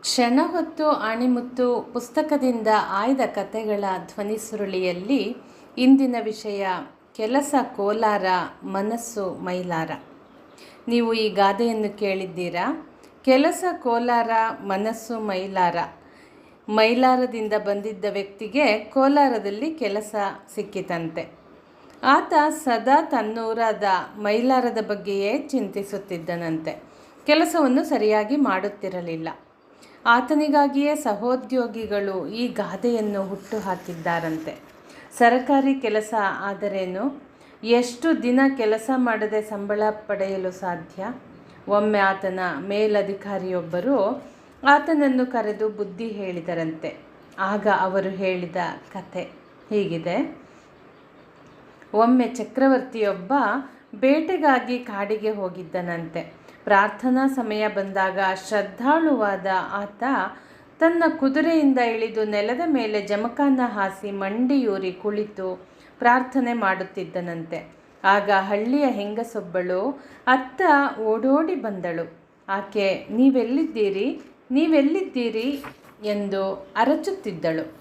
ಕ್ಷಣ ಹೊತ್ತು ಆಣಿಮುತ್ತು ಪುಸ್ತಕದಿಂದ ಆಯ್ದ ಕಥೆಗಳ ಧ್ವನಿ ಸುರುಳಿಯಲ್ಲಿ ಇಂದಿನ ವಿಷಯ ಕೆಲಸ ಕೋಲಾರ ಮನಸ್ಸು ಮೈಲಾರ. ನೀವು ಈ ಗಾದೆಯನ್ನು ಕೇಳಿದ್ದೀರಾ? ಕೆಲಸ ಕೋಲಾರ ಮನಸ್ಸು ಮೈಲಾರ. ಮೈಲಾರದಿಂದ ಬಂದಿದ್ದ ವ್ಯಕ್ತಿಗೆ ಕೋಲಾರದಲ್ಲಿ ಕೆಲಸ ಸಿಕ್ಕಿತಂತೆ. ಆತ ಸದಾ ತನ್ನೂರಾದ ಮೈಲಾರದ ಬಗ್ಗೆಯೇ ಚಿಂತಿಸುತ್ತಿದ್ದನಂತೆ. ಕೆಲಸವನ್ನು ಸರಿಯಾಗಿ ಮಾಡುತ್ತಿರಲಿಲ್ಲ. ಆತನಿಗಾಗಿಯೇ ಸಹೋದ್ಯೋಗಿಗಳು ಈ ಗಾದೆಯನ್ನು ಹುಟ್ಟು ಹಾಕಿದ್ದಾರಂತೆ ಸರಕಾರಿ ಕೆಲಸ ಆದರೇನು? ಎಷ್ಟು ದಿನ ಕೆಲಸ ಮಾಡದೆ ಸಂಬಳ ಪಡೆಯಲು ಸಾಧ್ಯ? ಒಮ್ಮೆ ಆತನ ಮೇಲಧಿಕಾರಿಯೊಬ್ಬರು ಆತನನ್ನು ಕರೆದು ಬುದ್ಧಿ ಹೇಳಿದರಂತೆ. ಆಗ ಅವರು ಹೇಳಿದ ಕತೆ ಹೀಗಿದೆ. ಒಮ್ಮೆ ಚಕ್ರವರ್ತಿಯೊಬ್ಬ ಬೇಟೆಗಾಗಿ ಕಾಡಿಗೆ ಹೋಗಿದ್ದನಂತೆ. ಪ್ರಾರ್ಥನಾ ಸಮಯ ಬಂದಾಗ ಶ್ರದ್ಧಾಳುವಾದ ಆತ ತನ್ನ ಕುದುರೆಯಿಂದ ಇಳಿದು ನೆಲದ ಮೇಲೆ ಜಮಖಾನ ಹಾಸಿ ಮಂಡಿಯೂರಿ ಕುಳಿತು ಪ್ರಾರ್ಥನೆ ಮಾಡುತ್ತಿದ್ದನಂತೆ. ಆಗ ಹಳ್ಳಿಯ ಹೆಂಗಸೊಬ್ಬಳು ಅತ್ತ ಓಡೋಡಿ ಬಂದಳು. ಆಕೆ, ನೀವೆಲ್ಲಿದ್ದೀರಿ? ನೀವೆಲ್ಲಿದ್ದೀರಿ? ಎಂದು ಅರಚುತ್ತಿದ್ದಳು.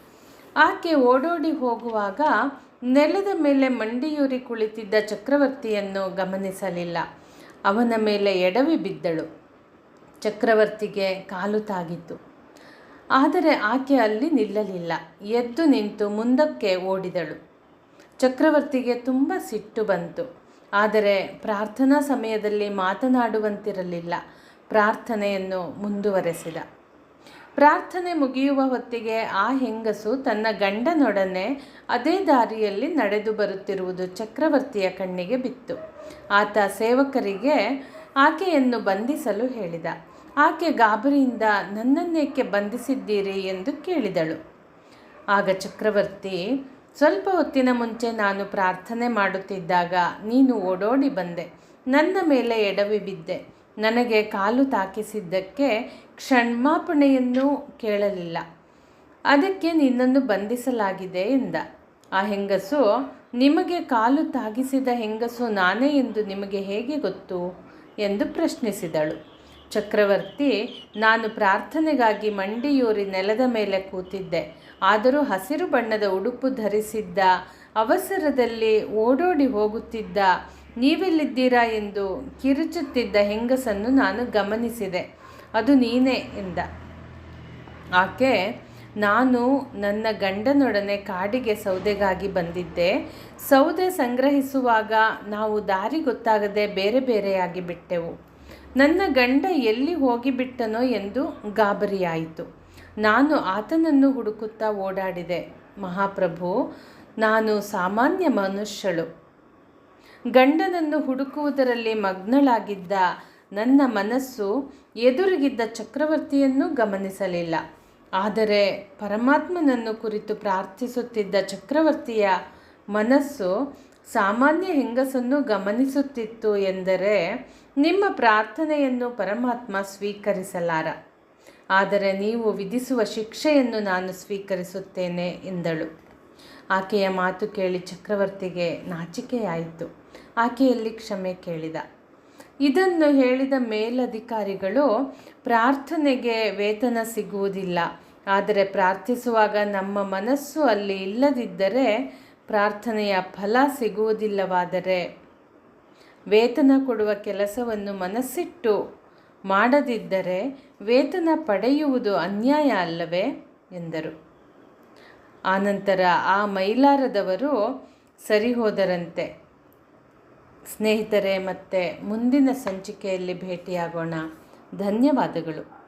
ಆಕೆ ಓಡೋಡಿ ಹೋಗುವಾಗ ನೆಲದ ಮೇಲೆ ಮಂಡಿಯೂರಿ ಕುಳಿತಿದ್ದ ಚಕ್ರವರ್ತಿಯನ್ನು ಗಮನಿಸಲಿಲ್ಲ. ಅವನ ಮೇಲೆ ಎಡವಿ ಬಿದ್ದಳು. ಚಕ್ರವರ್ತಿಗೆ ಕಾಲು ತಾಗಿತ್ತು. ಆದರೆ ಆಕೆ ಅಲ್ಲಿ ನಿಲ್ಲಲಿಲ್ಲ. ಎದ್ದು ನಿಂತು ಮುಂದಕ್ಕೆ ಓಡಿದಳು. ಚಕ್ರವರ್ತಿಗೆ ತುಂಬ ಸಿಟ್ಟು ಬಂತು. ಆದರೆ ಪ್ರಾರ್ಥನಾ ಸಮಯದಲ್ಲಿ ಮಾತನಾಡುವಂತಿರಲಿಲ್ಲ. ಪ್ರಾರ್ಥನೆಯನ್ನು ಮುಂದುವರೆಸಿದ. ಪ್ರಾರ್ಥನೆ ಮುಗಿಯುವ ಹೊತ್ತಿಗೆ ಆ ಹೆಂಗಸು ತನ್ನ ಗಂಡನೊಡನೆ ಅದೇ ದಾರಿಯಲ್ಲಿ ನಡೆದು ಬರುತ್ತಿರುವುದು ಚಕ್ರವರ್ತಿಯ ಕಣ್ಣಿಗೆ ಬಿತ್ತು. ಆತ ಸೇವಕರಿಗೆ ಆಕೆಯನ್ನು ಬಂಧಿಸಲು ಹೇಳಿದ. ಆಕೆ ಗಾಬರಿಯಿಂದ, ನನ್ನನ್ನೇಕೆ ಬಂಧಿಸಿದ್ದೀರಿ? ಎಂದು ಕೇಳಿದಳು. ಆಗ ಚಕ್ರವರ್ತಿ, ಸ್ವಲ್ಪ ಹೊತ್ತಿನ ಮುಂಚೆ ನಾನು ಪ್ರಾರ್ಥನೆ ಮಾಡುತ್ತಿದ್ದಾಗ ನೀನು ಓಡೋಡಿ ಬಂದೆ. ನನ್ನ ಮೇಲೆ ಎಡವಿ ಬಿದ್ದೆ. ನನಗೆ ಕಾಲು ತಾಕಿಸಿದ್ದಕ್ಕೆ ಕ್ಷಮಾಪಣೆಯನ್ನು ಕೇಳಲಿಲ್ಲ. ಅದಕ್ಕೆ ನಿನ್ನನ್ನು ಬಂಧಿಸಲಾಗಿದೆ ಎಂದ. ಆ ಹೆಂಗಸು, ನಿಮಗೆ ಕಾಲು ತಾಗಿಸಿದ ಹೆಂಗಸು ನಾನೇ ಎಂದು ನಿಮಗೆ ಹೇಗೆ ಗೊತ್ತು ಎಂದು ಪ್ರಶ್ನಿಸಿದಳು. ಚಕ್ರವರ್ತಿ, ನಾನು ಪ್ರಾರ್ಥನೆಗಾಗಿ ಮಂಡಿಯೂರಿ ನೆಲದ ಮೇಲೆ ಕೂತಿದ್ದೆ. ಆದರೂ ಹಸಿರು ಬಣ್ಣದ ಉಡುಪು ಧರಿಸಿದ್ದ, ಅವಸರದಲ್ಲಿ ಓಡೋಡಿ ಹೋಗುತ್ತಿದ್ದ ನೀವೆಲ್ಲಿದ್ದೀರಾ ಎಂದು ಕಿರುಚುತ್ತಿದ್ದ ಹೆಂಗಸನ್ನು ನಾನು ಗಮನಿಸಿದೆ. ಅದು ನೀನೇ ಎಂದ. ಆಕೆ, ನಾನು ನನ್ನ ಗಂಡನೊಡನೆ ಕಾಡಿಗೆ ಸೌದೆಗಾಗಿ ಬಂದಿದ್ದೆ. ಸೌದೆ ಸಂಗ್ರಹಿಸುವಾಗ ನಾವು ದಾರಿ ಗೊತ್ತಾಗದೆ ಬೇರೆ ಬೇರೆಯಾಗಿ ಬಿಟ್ಟೆವು. ನನ್ನ ಗಂಡ ಎಲ್ಲಿ ಹೋಗಿಬಿಟ್ಟನೋ ಎಂದು ಗಾಬರಿಯಾಯಿತು. ನಾನು ಆತನನ್ನು ಹುಡುಕುತ್ತಾ ಓಡಾಡಿದೆ. ಮಹಾಪ್ರಭು, ನಾನು ಸಾಮಾನ್ಯ ಮನುಷ್ಯಳು. ಗಂಡನನ್ನು ಹುಡುಕುವುದರಲ್ಲಿ ಮಗ್ನಳಾಗಿದ್ದ ನನ್ನ ಮನಸ್ಸು ಎದುರಿಗಿದ್ದ ಚಕ್ರವರ್ತಿಯನ್ನು ಗಮನಿಸಲಿಲ್ಲ. ಆದರೆ ಪರಮಾತ್ಮನನ್ನು ಕುರಿತು ಪ್ರಾರ್ಥಿಸುತ್ತಿದ್ದ ಚಕ್ರವರ್ತಿಯ ಮನಸ್ಸು ಸಾಮಾನ್ಯ ಹೆಂಗಸನ್ನು ಗಮನಿಸುತ್ತಿತ್ತು ಎಂದರೆ ನಿಮ್ಮ ಪ್ರಾರ್ಥನೆಯನ್ನು ಪರಮಾತ್ಮ ಸ್ವೀಕರಿಸಲಾರ. ಆದರೆ ನೀವು ವಿಧಿಸುವ ಶಿಕ್ಷೆಯನ್ನು ನಾನು ಸ್ವೀಕರಿಸುತ್ತೇನೆ ಎಂದಳು. ಆಕೆಯ ಮಾತು ಕೇಳಿ ಚಕ್ರವರ್ತಿಗೆ ನಾಚಿಕೆಯಾಯಿತು. ಆಕೆಯಲ್ಲಿ ಕ್ಷಮೆ ಕೇಳಿದ. ಇದನ್ನು ಹೇಳಿದ ಮೇಲಧಿಕಾರಿಗಳು, ಪ್ರಾರ್ಥನೆಗೆ ವೇತನ ಸಿಗುವುದಿಲ್ಲ. ಆದರೆ ಪ್ರಾರ್ಥಿಸುವಾಗ ನಮ್ಮ ಮನಸ್ಸು ಅಲ್ಲಿ ಇಲ್ಲದಿದ್ದರೆ ಪ್ರಾರ್ಥನೆಯ ಫಲ ಸಿಗುವುದಿಲ್ಲವಾದರೆ ವೇತನ ಕೊಡುವ ಕೆಲಸವನ್ನು ಮನಸ್ಸಿಟ್ಟು ಮಾಡದಿದ್ದರೆ ವೇತನ ಪಡೆಯುವುದು ಅನ್ಯಾಯ ಅಲ್ಲವೇ? ಎಂದರು. ಆನಂತರ ಆ ಮೈಲಾರದವರು ಸರಿ ಹೋದರಂತೆ ಸ್ನೇಹಿತರೆ ಮತ್ತೆ ಮುಂದಿನ ಸಂಚಿಕೆಯಲ್ಲಿ ಭೇಟಿಯಾಗೋಣ. ಧನ್ಯವಾದಗಳು.